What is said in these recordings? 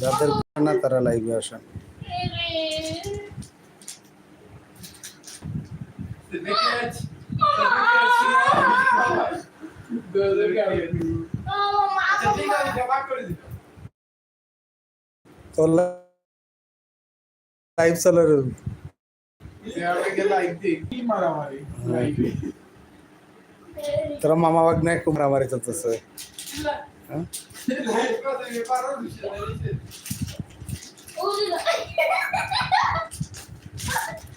যাদের না তারা লাইভে আসেন তো লাইভ চলে রে। তোরা মামা বাগনায় খুব মারামারি চলতেছে হ্যাঁ?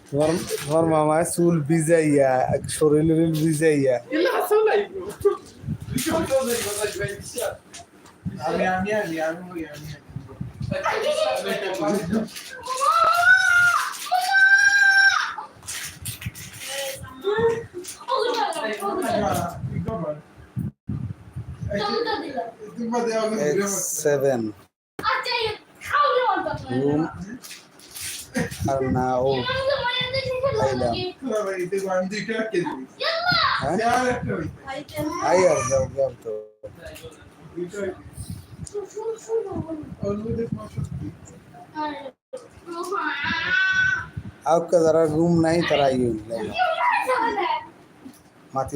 তোমার তোমার মামা চুল ভিজাইয়া শরীর ভিজাইয়া আমি আমি আমি আমি আমি সেভেন রুম আর না ও হ্যাঁ আই আর যাও যাও তো আউকা যারা রুম নাই তারা ইউন মাতি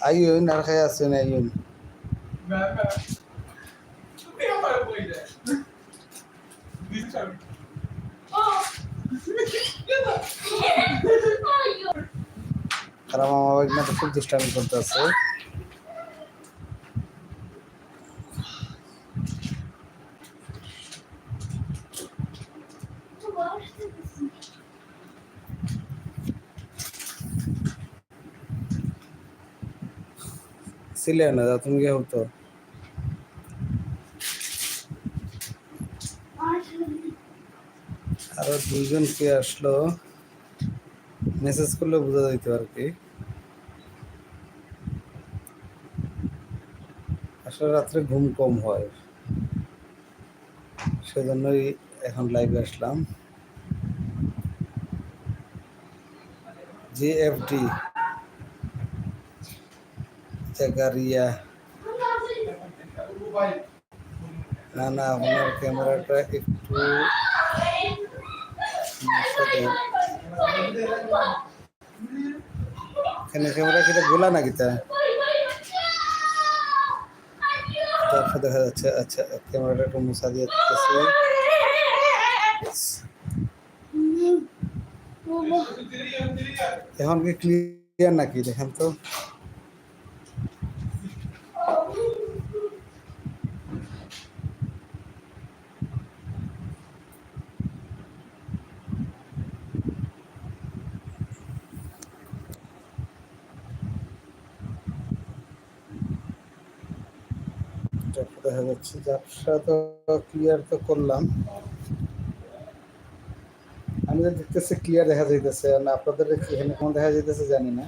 আইউন আর খাই আসুন আইন তারা মামা তো খুব দুষ্টামি করতেছে ছিলে তুমি কে হতো আরও দুইজন কে আসলো? মেসেজ করলে বোঝা যাইত আর কি? আসলে রাত্রে ঘুম কম হয়। সেজন্যই এখন লাইভে আসলাম। জি জাগারিয়া না না আপনার ক্যামেরাটা একটু এখানে ক্যামেরা কিটা গোলা নাকি তা তারপর দেখা যাচ্ছে আচ্ছা ক্যামেরাটা একটু মুসা দিয়ে দিতেছি এখন কি ক্লিয়ার নাকি দেখেন তো যাচ্ছে ব্যবসা তো ক্লিয়ার তো করলাম। আমি দেখতেছি ক্লিয়ার দেখা যাইতেছে না আপনাদের এখানে কেমন দেখা যাইতেছে জানি না।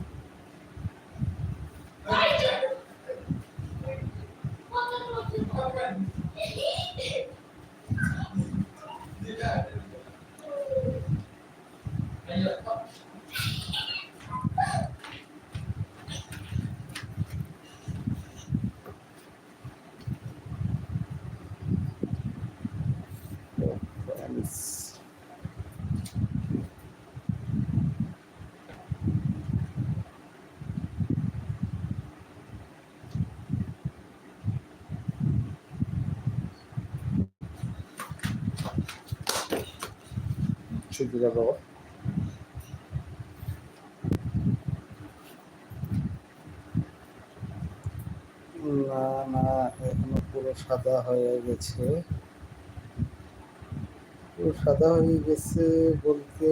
সুবিধা বাবা না না, এখনও পুরো সাদা হয়ে গেছে। পুরো সাদা হয়ে গেছে বলতে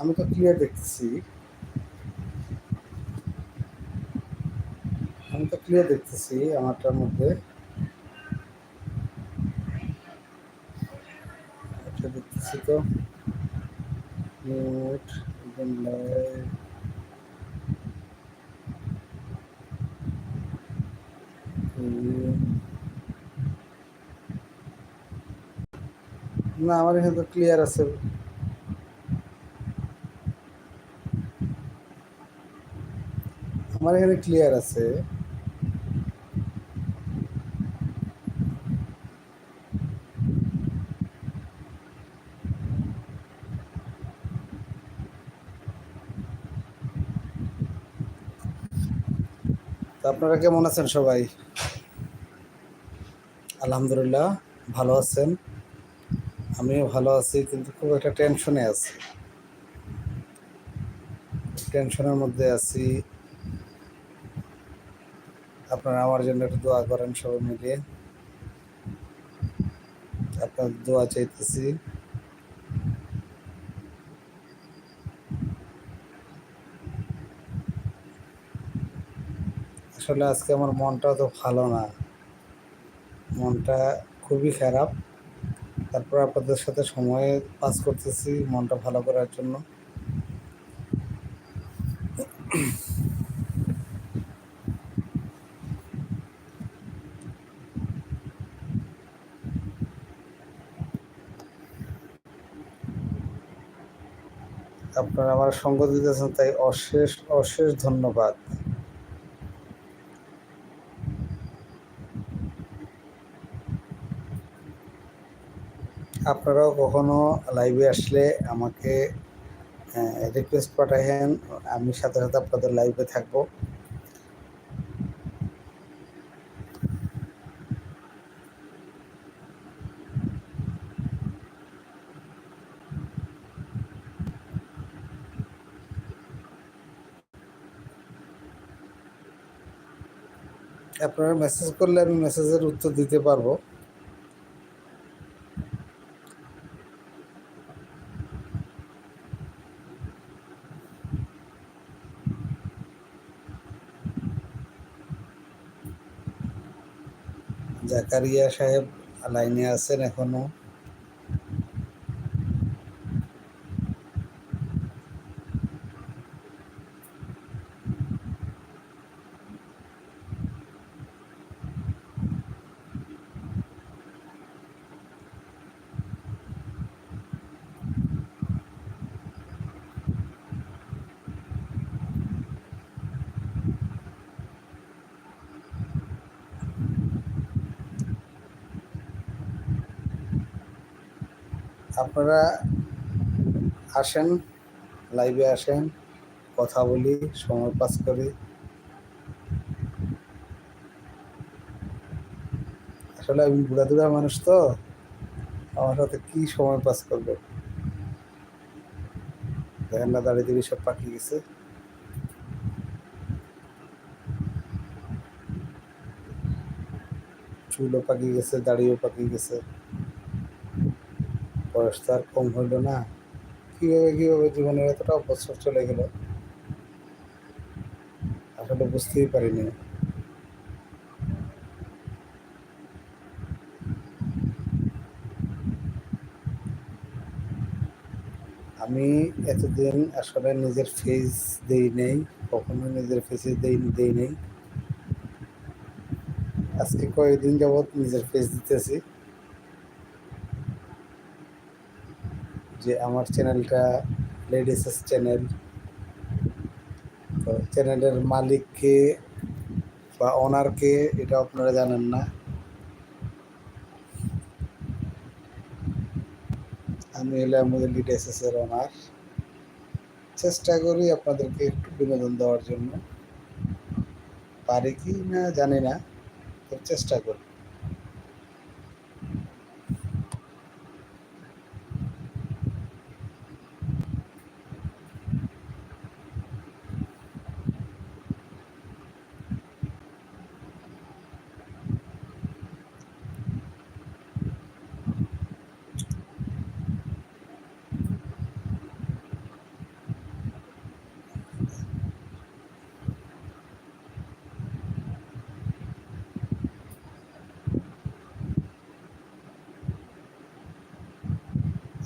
আমি তো ক্লিয়ার দেখছি। আমি তো ক্লিয়ার দেখতেছি আমারটার মধ্যে। এটা তো? মিউট লাইভ না আমার এখানে তো ক্লিয়ার আছে। আমার এখানে ক্লিয়ার আছে। তো আপনারা কেমন আছেন সবাই? আলহামদুলিল্লাহ, ভালো আছেন। আমিও ভালো আছি, কিন্তু খুব একটা টেনশনে আছি। টেনশনের মধ্যে আছি। আপনারা আমার জন্য একটু দোয়া করেন সবাই মিলে। আপনার দোয়া চাইতেছি। আসলে আজকে আমার মনটা তো ভালো না। মনটা খুবই খারাপ। তারপর আপনাদের সাথে সময় পাস করতেছি মনটা ভালো করার জন্য। আপনারা আমার সঙ্গ দিতেছেন, তাই অশেষ অশেষ ধন্যবাদ। আপনারাও কখনো লাইভে আসলে আমাকে রিকোয়েস্ট পাঠাবেন আমি সাথে সাথে আপনাদের লাইভে থাকব। আপনারা মেসেজ করলে আমি মেসেজের উত্তর দিতে পারব। জাকারিয়া সাহেব লাইনে আছেন এখনও। আপনারা আসেন লাইভে আসেন, কথা বলি, সময় পাস করি। আসলে আমি বুড়া দুড়া মানুষ তো, আমার সাথে কি সময় পাস করবে? দেখেন না দাঁড়িয়ে দিবি সব পাকি গেছে। চুলও পাকি গেছে, দাড়িও পাকি গেছে। বয়স তো আর কম হইল না। কীভাবে কীভাবে জীবনের এতটা বছর চলে গেল? আসলে বুঝতেই পারিনি। আমি এতদিন আসলে নিজের ফেস দেই নেই কখনো নিজের ফেসে দেই দেই নেই। আজকে কয়েকদিন যাবৎ নিজের ফেস দিতেছি। যে আমার চ্যানেলটা লেডিসেস চ্যানেল তো চ্যানেলের মালিককে বা ওনারকে এটা আপনারা জানেন না। আমি হলে আমাদের লিডেসেস এর ওনার চেষ্টা করি আপনাদেরকে একটু বিনোদন দেওয়ার জন্য। পারি কি না জানি না চেষ্টা করি।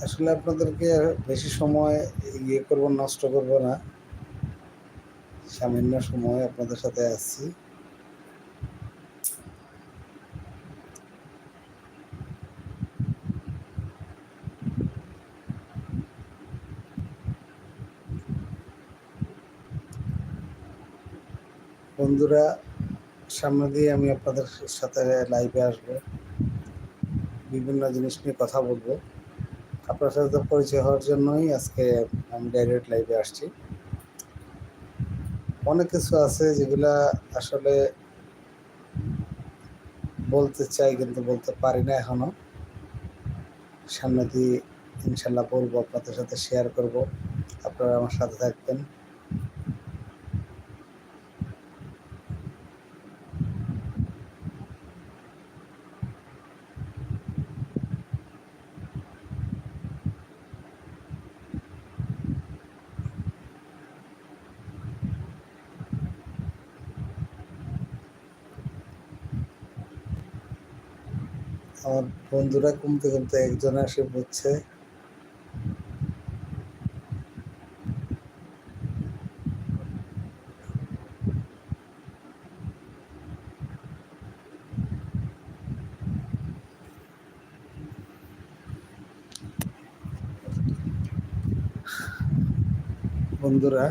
আসলে আপনাদেরকে বেশি সময় ইয়ে করব, নষ্ট করব না। সামান্য সময় আপনাদের সাথে আসছি বন্ধুরা, সামনে দিয়ে আমি আপনাদের সাথে লাইভে আসব। বিভিন্ন জিনিস নিয়ে কথা বলব। আপনার সাথে তো পরিচয় হওয়ার জন্যই আজকে আমি ডাইরেক্ট লাইভে আসছি। অনেক কিছু আছে যেগুলা আসলে বলতে চাই কিন্তু বলতে পারি না এখনও। সামনে দিয়ে ইনশাল্লাহ বলব, আপনাদের সাথে শেয়ার করব। আপনারা আমার সাথে থাকবেন। আমার বন্ধুরা কমতে কমতে একজন আসে বুঝছে বন্ধুরা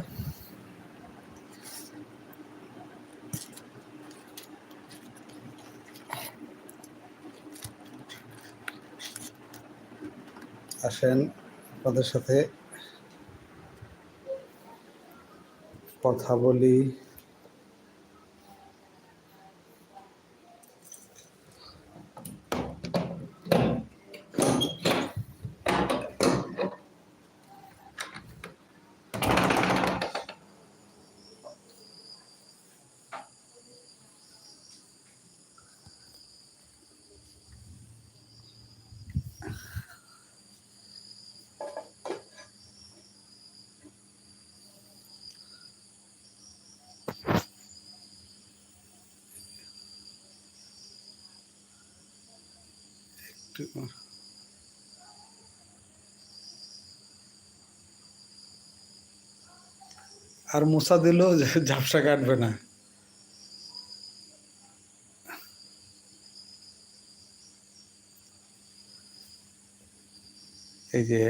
আসেন আপনাদের সাথে কথা বলি। একটু আর মশা দিলেও ঝাপসা কাটবে না। এই যে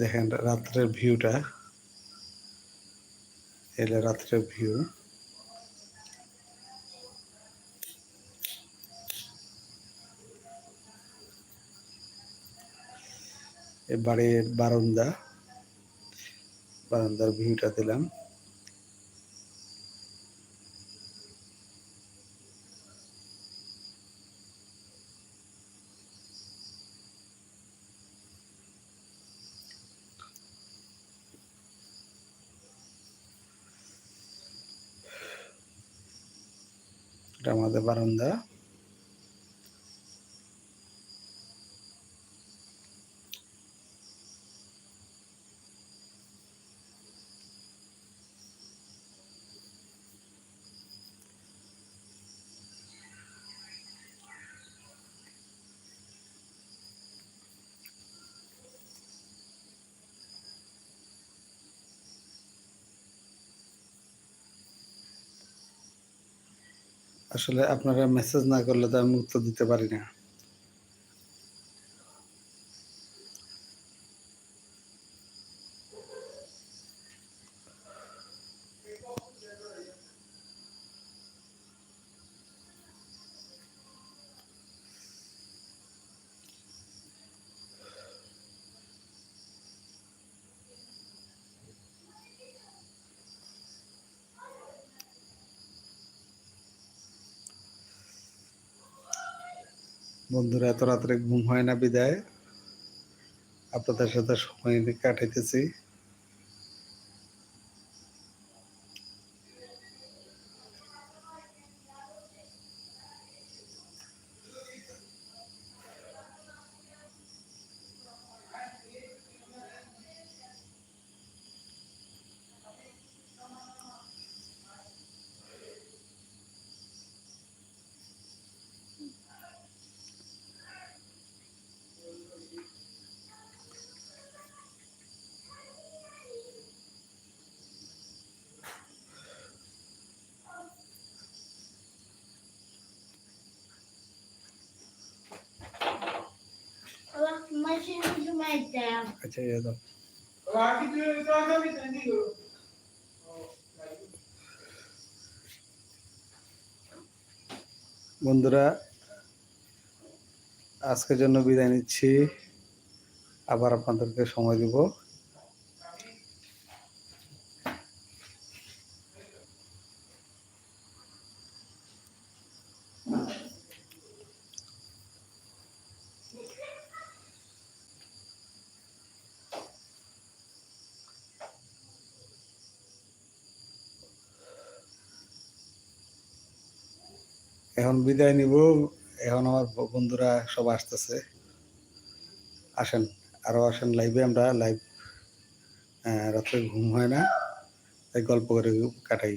দেখেন রাত্রের ভিউটা। এলে রাত্রের ভিউ। বাড়ির বারান্দা। বারান্দার ভিউটা দিলাম। এটা আমাদের বারান্দা। আসলে আপনারা মেসেজ না করলে তো আমি উত্তর দিতে পারি না। বন্ধুরা এত রাত্রে ঘুম হয় না বিদায়। আপনাদের সাথে সময় কাটাইতেছি। আচ্ছা ইয়ে দাও बाकी तो तो आगे भी नहीं करो বন্ধুরা আজকের জন্য বিদায় নিচ্ছি আবার আপনাদেরকে সময় দিব এখন বিদায় নিব। এখন আমার বন্ধুরা সব আসতেছে। আসেন, আরও আসেন লাইভে আমরা লাইভ রাত্রে ঘুম হয় না। তাই গল্প করে কাটাই।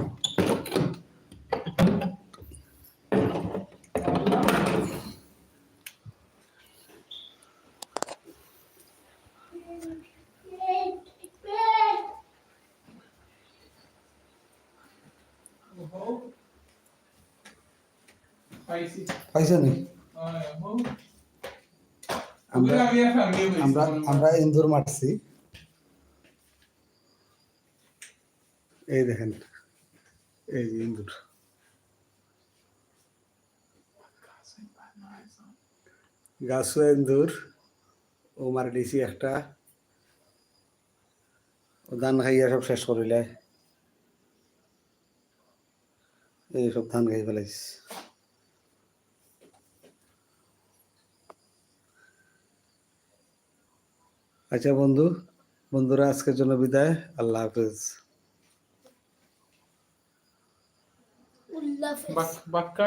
আমরা ইন্দুর মারছি। এই দেখেন, এই যে ইন্দুর। গাছ ইন্দুর, ও মারে দিছি একটা। ধান খাইয়া সব শেষ করিলে। এই সব ধান খাই ফেলাইছি। আচ্ছা বন্ধু বন্ধুরা আজকের জন্য বিদায়। আল্লাহ হাফেজ। বাক্কা